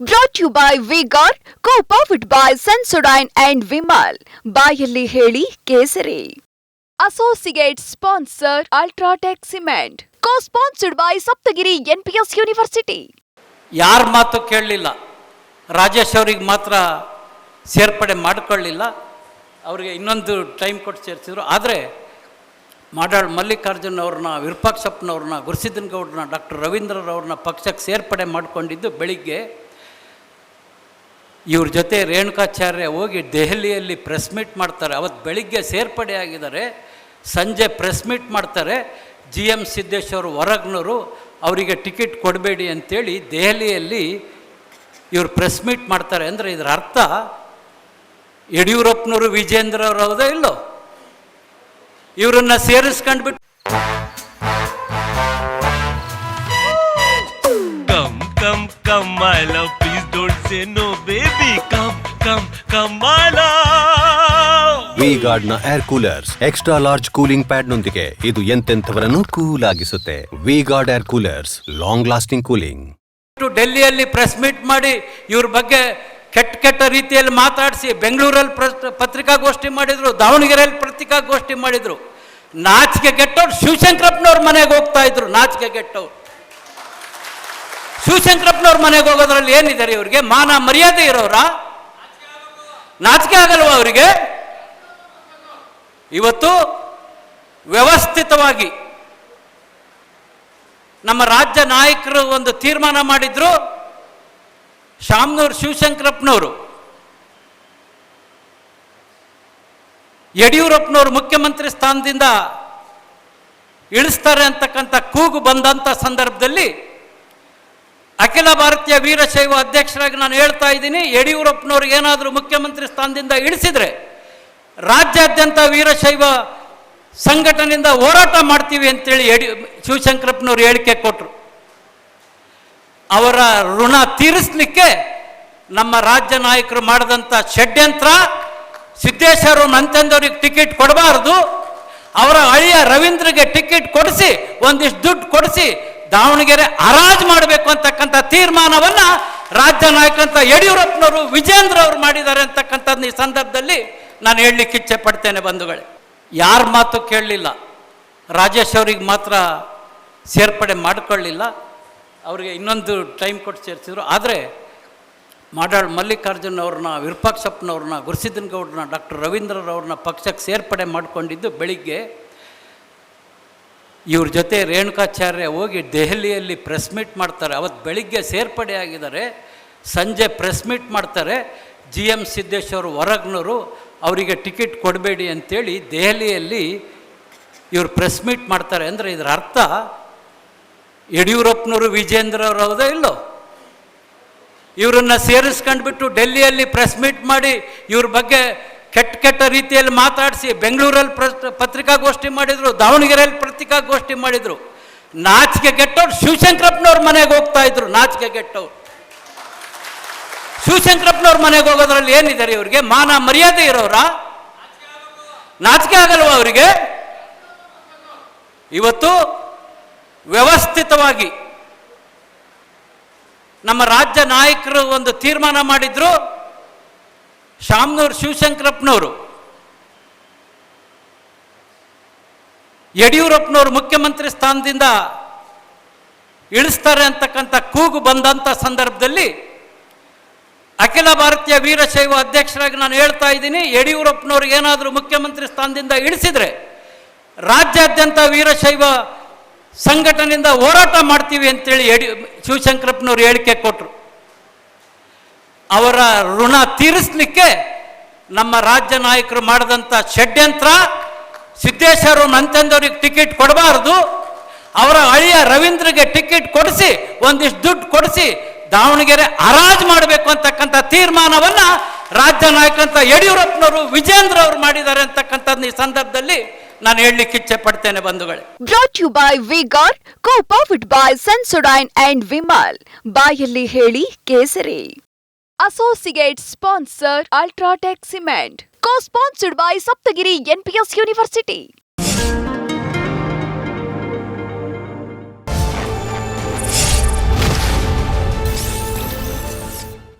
Brought you by V Guard co powered by Sensodyne and Vimal ಬಾಯಲ್ಲಿ ಹೇಳಿ ಕೇಸರಿ. Associate sponsor UltraTech cement co sponsored by Saptagiri NPS university ಯಾರ ಮಾತು ಕೇಳಲಿಲ್ಲ. ರಾಜೇಶ್ ಅವ್ರಿಗೆ ಮಾತ್ರ ಸೇರ್ಪಡೆ ಮಾಡಿಕೊಳ್ಳಿಲ್ಲ. ಅವರಿಗೆ ಇನ್ನೊಂದು ಟೈಮ್ ಕೊಟ್ಟು ಸೇರಿಸಿದ್ರು. ಆದರೆ ಮಾಡಾಳ್ ಮಲ್ಲಿಕಾರ್ಜುನ್ ಅವ್ರನ್ನ ವಿರೂಪಾಕ್ಷಪ್ಪನವ್ರನ್ನ ಗುರುಸಿದ್ದನ್ ಗೌಡ್ರನ್ನ ಡಾಕ್ಟರ್ ರವೀಂದ್ರರವ್ರನ್ನ ಪಕ್ಷಕ್ಕೆ ಸೇರ್ಪಡೆ ಮಾಡಿಕೊಂಡಿದ್ದು ಬೆಳಿಗ್ಗೆ ಇವ್ರ ಜೊತೆ ರೇಣುಕಾಚಾರ್ಯ ಹೋಗಿ ದೆಹಲಿಯಲ್ಲಿ ಪ್ರೆಸ್ ಮೀಟ್ ಮಾಡ್ತಾರೆ. ಅವತ್ತು ಬೆಳಿಗ್ಗೆ ಸೇರ್ಪಡೆ ಆಗಿದ್ದಾರೆ. ಸಂಜೆ ಪ್ರೆಸ್ ಮೀಟ್ ಮಾಡ್ತಾರೆ. ಜಿ ಎಂ ಸಿದ್ದೇಶ್ವರ್ ಹೊರಗ್ನವರು ಅವರಿಗೆ ಟಿಕೆಟ್ ಕೊಡಬೇಡಿ ಅಂತೇಳಿ ದೆಹಲಿಯಲ್ಲಿ ಇವರು ಪ್ರೆಸ್ ಮೀಟ್ ಮಾಡ್ತಾರೆ. ಅಂದರೆ ಇದರ ಅರ್ಥ ಯಡಿಯೂರಪ್ಪನವರು ವಿಜೇಂದ್ರ ಅವರು ಹೌದಾ ಇಲ್ಲೋ? ಇವರನ್ನ ಸೇರಿಸ್ಕೊಂಡ್ಬಿಟ್ಟು come come come, love. V ಗಾರ್ಡ್ನ air coolers extra large cooling pad ನೊಂದಿಗೆ ಇದು ಎಂತೆಂಥವರನ್ನು cool ಆಗಿಸುತ್ತೆ V guard air coolers long lasting cooling ಡೆಲ್ಲಿಯಲ್ಲಿ press meet ಮಾಡಿ ಇವ್ರ ಬಗ್ಗೆ ಕೆಟ್ಟ ಕೆಟ್ಟ ರೀತಿಯಲ್ಲಿ ಮಾತಾಡಿಸಿ ಬೆಂಗಳೂರಲ್ಲಿ ಪತ್ರಿಕಾ ಪತ್ರಿಕಾಗೋಷ್ಠಿ ಮಾಡಿದ್ರು ದಾವಣಗೆರೆಯಲ್ಲಿ ಪತ್ರಿಕಾಗೋಷ್ಠಿ ಮಾಡಿದ್ರು. ನಾಚಿಕೆ ಗೆಟ್ಟವ್ರು ಶಿವಶಂಕರಪ್ಪನವ್ರ ಮನೆಗೆ ಹೋಗ್ತಾ ಇದ್ರು ನಾಚಿಕೆ ಗೆಟ್ಟವ್ರು ಶಿವಶಂಕರಪ್ಪನವ್ರ ಮನೆಗೆ ಹೋಗೋದ್ರಲ್ಲಿ ಏನಿದ್ದಾರೆ ಇವ್ರಿಗೆ? ಮಾನ ಮರ್ಯಾದೆ ಇರೋರ? ನಾಚಿಕೆ ಆಗಲ್ವ ಅವರಿಗೆ? ಇವತ್ತು ವ್ಯವಸ್ಥಿತವಾಗಿ ನಮ್ಮ ರಾಜ್ಯ ನಾಯಕರು ಒಂದು ತೀರ್ಮಾನ ಮಾಡಿದ್ರು, ಶಾಮ್ನೂರು ಶಿವಶಂಕರಪ್ಪನವರು. ಯಡಿಯೂರಪ್ಪನವರು ಮುಖ್ಯಮಂತ್ರಿ ಸ್ಥಾನದಿಂದ ಇಳಿಸ್ತಾರೆ ಅಂತಕ್ಕಂಥ ಕೂಗು ಬಂದಂಥ ಸಂದರ್ಭದಲ್ಲಿ ಅಖಿಲ ಭಾರತೀಯ ವೀರಶೈವ ಅಧ್ಯಕ್ಷರಾಗಿ ನಾನು ಹೇಳ್ತಾ ಇದ್ದೀನಿ, ಯಡಿಯೂರಪ್ಪನವ್ರಿಗೆ ಏನಾದರೂ ಮುಖ್ಯಮಂತ್ರಿ ಸ್ಥಾನದಿಂದ ಇಳಿಸಿದರೆ ರಾಜ್ಯಾದ್ಯಂತ ವೀರಶೈವ ಸಂಘಟನೆಯಿಂದ ಹೋರಾಟ ಮಾಡ್ತೀವಿ ಅಂತೇಳಿ ಯಡಿ, ಶಿವಶಂಕರಪ್ಪನವ್ರು ಹೇಳಿಕೆ ಕೊಟ್ಟರು ಅವರ ಋಣ ತೀರಿಸಲಿಕ್ಕೆ ನಮ್ಮ ರಾಜ್ಯ ನಾಯಕರು ಮಾಡಿದಂಥ ಷಡ್ಯಂತ್ರ ಸಿದ್ದೇಶ್ವರು ನಂತಂದವ್ರಿಗೆ ಟಿಕೆಟ್ ಕೊಡಬಾರ್ದು, ಅವರ ಅಳಿಯ ರವೀಂದ್ರಗೆ ಟಿಕೆಟ್ ಕೊಡಿಸಿ, ಒಂದಿಷ್ಟು ದುಡ್ಡು ಕೊಡಿಸಿ ದಾವಣಗೆರೆ ಹರಾಜ್ ಮಾಡಬೇಕು ಅಂತಕ್ಕಂಥ ತೀರ್ಮಾನವನ್ನ ರಾಜ್ಯ ನಾಯಕರಂತ ಯಡಿಯೂರಪ್ಪನವರು, ವಿಜೇಂದ್ರ ಅವರು ಮಾಡಿದ್ದಾರೆ ಅಂತಕ್ಕಂಥದ್ದು ಈ ಸಂದರ್ಭದಲ್ಲಿ ನಾನು ಹೇಳಲಿಕ್ಕೆ ಇಚ್ಛೆ ಪಡ್ತೇನೆ ಬಂಧುಗಳೇ. ಯಾರ ಮಾತು ಕೇಳಲಿಲ್ಲ, ರಾಜೇಶ್ ಅವ್ರಿಗೆ ಮಾತ್ರ ಸೇರ್ಪಡೆ ಮಾಡಿಕೊಳ್ಳಿಲ್ಲ, ಅವರಿಗೆ ಇನ್ನೊಂದು ಟೈಮ್ ಕೊಟ್ಟು ಸೇರಿಸಿದ್ರು. ಆದರೆ ಮಾಡಾಳ್ ಮಲ್ಲಿಕಾರ್ಜುನ್ ಅವ್ರನ್ನ, ವಿರೂಪಾಕ್ಷಪ್ಪನವ್ರನ್ನ ಗುರುಸಿದ್ದನ್ ಗೌಡ್ರನ್ನ ಡಾಕ್ಟರ್ ರವೀಂದ್ರರವ್ರನ್ನ ಪಕ್ಷಕ್ಕೆ ಸೇರ್ಪಡೆ ಮಾಡಿಕೊಂಡಿದ್ದು ಬೆಳಿಗ್ಗೆ ಇವ್ರ ಜೊತೆ ರೇಣುಕಾಚಾರ್ಯ ಹೋಗಿ ದೆಹಲಿಯಲ್ಲಿ ಪ್ರೆಸ್ ಮೀಟ್ ಮಾಡ್ತಾರೆ. ಅವತ್ತು ಬೆಳಿಗ್ಗೆ ಸೇರ್ಪಡೆ ಆಗಿದ್ದಾರೆ. ಸಂಜೆ ಪ್ರೆಸ್ ಮೀಟ್ ಮಾಡ್ತಾರೆ. ಜಿ ಎಂ ಸಿದ್ದೇಶ್ವರ್ ಹೊರಗ್ನವರು ಅವರಿಗೆ ಟಿಕೆಟ್ ಕೊಡಬೇಡಿ ಅಂತೇಳಿ ದೆಹಲಿಯಲ್ಲಿ ಇವರು ಪ್ರೆಸ್ ಮೀಟ್ ಮಾಡ್ತಾರೆ. ಅಂದರೆ ಇದರ ಅರ್ಥ ಯಡಿಯೂರಪ್ಪನವರು ವಿಜೇಂದ್ರ ಅವರು ಹೌದಾ ಇಲ್ಲೋ? ಇವರನ್ನು ಸೇರಿಸ್ಕೊಂಡ್ಬಿಟ್ಟು ಡೆಲ್ಲಿಯಲ್ಲಿ ಪ್ರೆಸ್ ಮೀಟ್ ಮಾಡಿ ಇವ್ರ ಬಗ್ಗೆ ಕೆಟ್ಟ ಕೆಟ್ಟ ರೀತಿಯಲ್ಲಿ ಮಾತಾಡಿಸಿ ಬೆಂಗಳೂರಲ್ಲಿ ಪತ್ರಿಕಾಗೋಷ್ಠಿ ಮಾಡಿದ್ರು, ದಾವಣಗೆರೆಯಲ್ಲಿ ಪತ್ರಿಕಾಗೋಷ್ಠಿ ಮಾಡಿದ್ರು. ನಾಚಿಕೆ ಗೆಟ್ಟವ್ರು ಶಿವಶಂಕರಪ್ಪನವ್ರ ಮನೆಗೆ ಹೋಗ್ತಾ ಇದ್ರು, ನಾಚಿಕೆ ಗೆಟ್ಟವ್ರು ಶಿವಶಂಕರಪ್ಪನವ್ರ ಮನೆಗೆ ಹೋಗೋದ್ರಲ್ಲಿ ಏನಿದ್ದಾರೆ ಇವರಿಗೆ? ಮಾನ ಮರ್ಯಾದೆ ಇರೋರ ನಾಚಿಕೆ ಆಗಲ್ವ ಅವರಿಗೆ? ಇವತ್ತು ವ್ಯವಸ್ಥಿತವಾಗಿ ನಮ್ಮ ರಾಜ್ಯ ನಾಯಕರು ಒಂದು ತೀರ್ಮಾನ ಮಾಡಿದ್ರು. ಶಾಮನೂರು ಶಿವಶಂಕರಪ್ಪನವರು. ಯಡಿಯೂರಪ್ಪನವರು ಮುಖ್ಯಮಂತ್ರಿ ಸ್ಥಾನದಿಂದ ಇಳಿಸ್ತಾರೆ ಅಂತಕ್ಕಂಥ ಕೂಗು ಬಂದಂಥ ಸಂದರ್ಭದಲ್ಲಿ ಅಖಿಲ ಭಾರತೀಯ ವೀರಶೈವ ಅಧ್ಯಕ್ಷರಾಗಿ ನಾನು ಹೇಳ್ತಾ ಇದ್ದೀನಿ ಯಡಿಯೂರಪ್ಪನವ್ರಿಗೆ ಏನಾದರೂ ಮುಖ್ಯಮಂತ್ರಿ ಸ್ಥಾನದಿಂದ ಇಳಿಸಿದರೆ ರಾಜ್ಯಾದ್ಯಂತ ವೀರಶೈವ ಸಂಘಟನೆಯಿಂದ ಹೋರಾಟ ಮಾಡ್ತೀವಿ ಅಂತೇಳಿ ಯಡಿ, ಶಿವಶಂಕರಪ್ಪನವ್ರು ಹೇಳಿಕೆ ಕೊಟ್ಟರು ಅವರ ಋಣ ತೀರಿಸಲಿಕ್ಕೆ ನಮ್ಮ ರಾಜ್ಯ ನಾಯಕರು ಮಾಡಿದಂಥ ಷಡ್ಯಂತ್ರ ಸಿದ್ದೇಶ್ವರು ನಂತಂದವ್ರಿಗೆ ಟಿಕೆಟ್ ಕೊಡಬಾರ್ದು. ಅವರ ಅಳಿಯ ರವೀಂದ್ರಗೆ ಟಿಕೆಟ್ ಕೊಡಿಸಿ, ಒಂದಿಷ್ಟು ದುಡ್ಡು ಕೊಡಿಸಿ ದಾವಣಗೆರೆ ಹರಾಜು ಮಾಡಬೇಕು ಅಂತಕ್ಕಂಥ ತೀರ್ಮಾನವನ್ನು ರಾಜ್ಯ ನಾಯಕರಂತ ಯಡಿಯೂರಪ್ಪನವರು, ವಿಜೇಂದ್ರ ಅವರು ಮಾಡಿದ್ದಾರೆ ಅಂತಕ್ಕಂಥದ್ದು ಈ ಸಂದರ್ಭದಲ್ಲಿ ನಾನು ಹೇಳಲಿಕ್ಕೆ ಇಚ್ಛೆ ಪಡ್ತೇನೆ ಬಂಧುಗಳೇ. Brought you by V Guard co powered by Sensodyne and Vimal ಬಾಯಲ್ಲಿ ಹೇಳಿ ಕೇಸರಿ. Associate sponsor Ultratech Cement. Co-sponsored by Saptagiri NPS University.